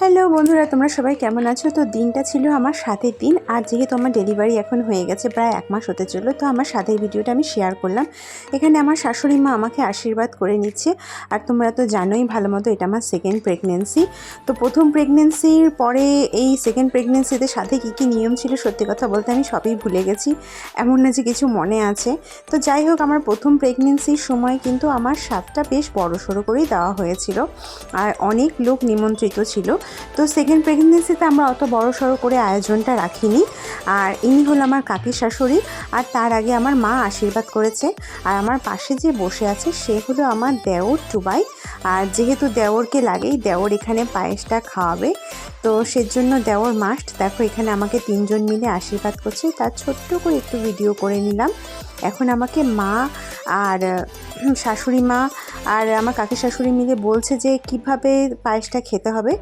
Hello বন্ধুরা, তোমরা সবাই কেমন আছো? তো দিনটা ছিল আমার সাতের দিন, আর যেহেতু আমার ডেলিভারি এখন হয়ে গেছে প্রায় এক মাস হতে চলল, তো আমার সাথের ভিডিওটা আমি শেয়ার করলাম। এখানে আমার শাশুড়ি মা আমাকে আশীর্বাদ করে নিচ্ছে, আর তোমরা তো জানোই ভালো মতো এটা আমার সেকেন্ড প্রেগনেন্সি তো প্রথম প্রেগনেন্সির পরে এই সেকেন্ড প্রেগনেন্সিতে সাথে কী কী নিয়ম ছিল সত্যি কথা বলতে আমি সবই ভুলে গেছি, এমন না যে কিছু মনে আছে। তো যাই হোক, আমার প্রথম প্রেগনেন্সির সময় কিন্তু আমার স্বাদটা বেশ বড় সড়ো করেই দেওয়া হয়েছিল, আর অনেক লোক নিমন্ত্রিত ছিল। তো সেকেন্ড প্রেগনেন্সিতে আমরা অত বড় সড়ো করে আয়োজনটা রাখিনি। আর ইনি হলো আমার কাকি শাশুড়ি, আর তার আগে আমার মা আশীর্বাদ করেছে। আর আমার পাশে যে বসে আছে, সে হলো আমার দেওর টুবাই আর যেহেতু দেওরকে লাগেই, দেওর এখানে পায়েসটা খাওয়াবে। তো সেজন্য দেওর মাস্ট দেখো, এখানে আমাকে তিনজন মিলে আশীর্বাদ করছে। তার ছোট্ট করে একটু ভিডিও করে নিলাম। এখন আমাকে মা আর শাশুড়ি মা আর আমার কাকি শাশুড়ি মিলে বলছে যে কীভাবে পায়েসটা খেতে হবে।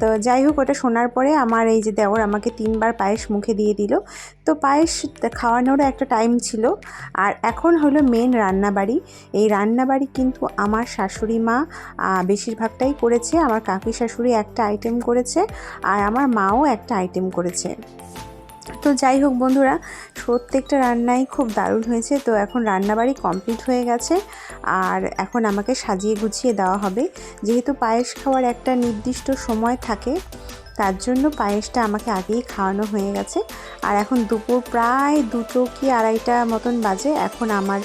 তো যাই হোক, ওটা শোনার পরে আমার এই যে দেওর আমাকে তিনবার পায়েস মুখে দিয়ে দিল। তো পায়েস খাওয়ানোরও একটা টাইম ছিল। আর এখন হলো মেন রান্নাবাড়ি। এই রান্নাবাড়ি কিন্তু আমার শাশুড়ি মা বেশিরভাগটাই করেছে। আমার কাকি শাশুড়ি একটা আইটেম করেছে আর আমার মাও একটা আইটেম করেছে। তো যাই হোক বন্ধুরা, প্রত্যেকটা রান্নাই খুব দারুণ হয়েছে। তো এখন রান্নাবাড়ি কমপ্লিট হয়ে গেছে আর এখন আমাকে সাজিয়ে গুছিয়ে দেওয়া হবে। যেহেতু পায়েস খাওয়ার একটা নির্দিষ্ট সময় থাকে, তার জন্য পায়েসটা আমাকে আগেই খাওয়ানো হয়ে গেছে। আর এখন দুপুর প্রায় দুটো কি আড়াইটা মতন বাজে, এখন আমার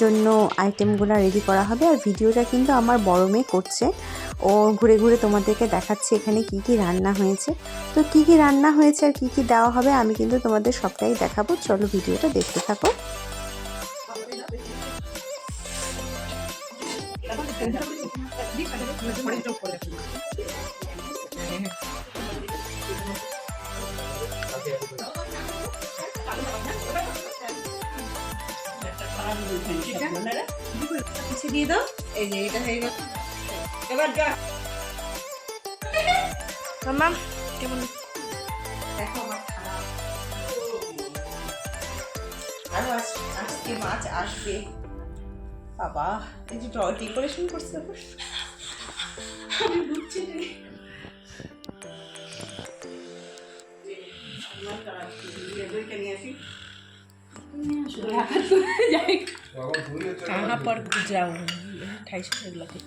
জন্য আইটেমগুলো রেডি করা হবে। আর ভিডিওটা কিন্তু আমার বড় মেয়ে করছে। ও ঘুরে ঘুরে তোমাদেরকে দেখাচ্ছে এখানে কি কি রান্না হয়েছে। তো কি কি রান্না হয়েছে আর কি কি দেওয়া হবে আমি কিন্তু তোমাদের সবটাই দেখাবো। চলো ভিডিওটা দেখতে থাকো। পিছে দিয়ে দাও। এই যে এটা হয়ে গেল। এবার যা মামা কেমন দেখো আমার খানা আরো আজ- আজকে মাছ আসবে বাবা এই যে ডেকোরেশন করছে দেখো। আমি বুঝছি না कहाँ पर जाऊँ ढाई सौ लगे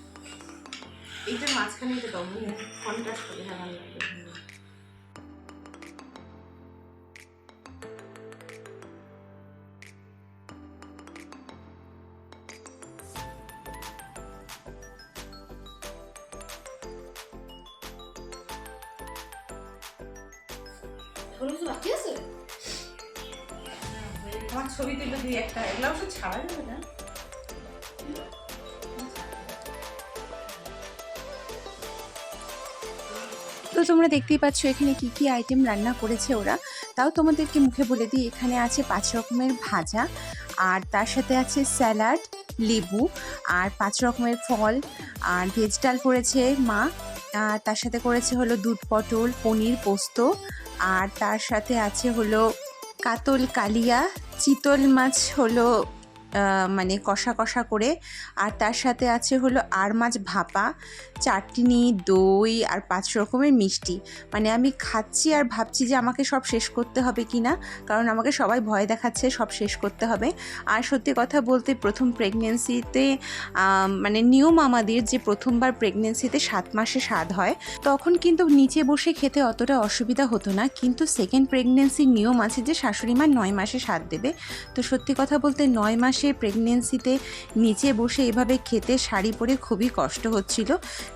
এইটার মাঝখানে এটা দাও কন্ট্রাস্ট করে হ্যাঁ ভালো লাগবে। আমার ছবি তুলে দুই একটা, এগুলো অবশ্য ছাড়া যাবে না। তো তোমরা দেখতেই পাচ্ছ এখানে কি কি আইটেম রান্না করেছে ওরা। তাও তোমাদেরকে মুখে বলে দিই, এখানে আছে পাঁচ রকমের ভাজা, আর তার সাথে আছে স্যালাড, লেবু, আর পাঁচ রকমের ফল, আর ভেজ ডাল করেছে মা, আর তার সাথে করেছে হলো দুধ পটল, পনির পোস্ত, আর তার সাথে আছে হলো কাতল কালিয়া, চিতল মাছ হলো মানে কষা কষা করে। আর তার সাথে আছে হলো আর মাছ ভাপা, চাটনি, দই আর পাঁচ রকমের মিষ্টি। মানে আমি খাচ্ছি আর ভাবছি যে আমাকে সব শেষ করতে হবে কি না কারণ আমাকে সবাই ভয় দেখাচ্ছে সব শেষ করতে হবে। আর সত্যি কথা বলতে প্রথম প্রেগনেন্সিতে মানে নিয়ম আমাদের যে প্রথমবার প্রেগনেন্সিতে সাত মাসে স্বাদ হয়, তখন কিন্তু নিচে বসে খেতে অতটা অসুবিধা হতো না। কিন্তু সেকেন্ড প্রেগনেন্সির নিয়ম আছে যে শাশুড়ি মা নয় মাসে স্বাদ দেবে, তো সত্যি কথা বলতে নয় মাসে প্রেগনেন্সিতে নিচে বসে এভাবে খেতে শাড়ি পরে খুবই কষ্ট হচ্ছিল।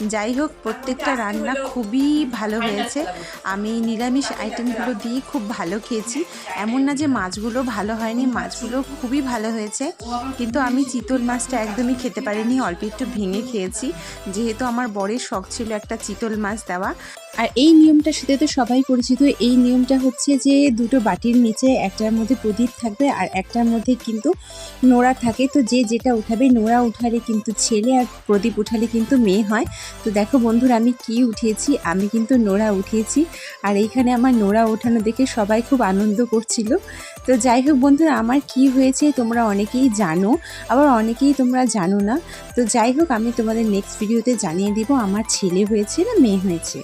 যাই হোক প্রত্যেকটা রান্না খুবই ভালো হয়েছে। আমি নিরামিষ আইটেমগুলো দিয়ে খুব ভালো খেয়েছি। এমন না যে মাছগুলো ভালো হয়নি মাছগুলো খুবই ভালো হয়েছে। কিন্তু আমি চিতল মাছটা একদমই খেতে পারিনি অল্প একটু ভেঙে খেয়েছি। যেহেতু আমার বরের শখ ছিল একটা চিতল মাছ দেওয়া। আর এই নিয়মটার সাথে তো সবাই পরিচিত, এই নিয়মটা হচ্ছে যে দুটো বাটির নিচে একটার মধ্যে প্রদীপ থাকবে আর একটার মধ্যে কিন্তু নোড়া থাকে। তো যে যেটা উঠাবে, নোড়া উঠালে কিন্তু ছেলে আর প্রদীপ উঠালে কিন্তু মেয়ে হয়। তো দেখো বন্ধুরা, আমি কি উঠিয়েছি? আমি কিন্তু নোড়া উঠিয়েছি। আর এইখানে আমার নোড়া ওঠানো দেখে সবাই খুব আনন্দ করছিল। তো যাই হোক বন্ধুরা, আমার কি হয়েছে তোমরা অনেকেই জানো, আবার অনেকেই তোমরা জানো না। তো যাই হোক, আমি তোমাদের নেক্সট ভিডিওতে জানিয়ে দিব, আমার ছেলে হয়েছে না মেয়ে হয়েছে।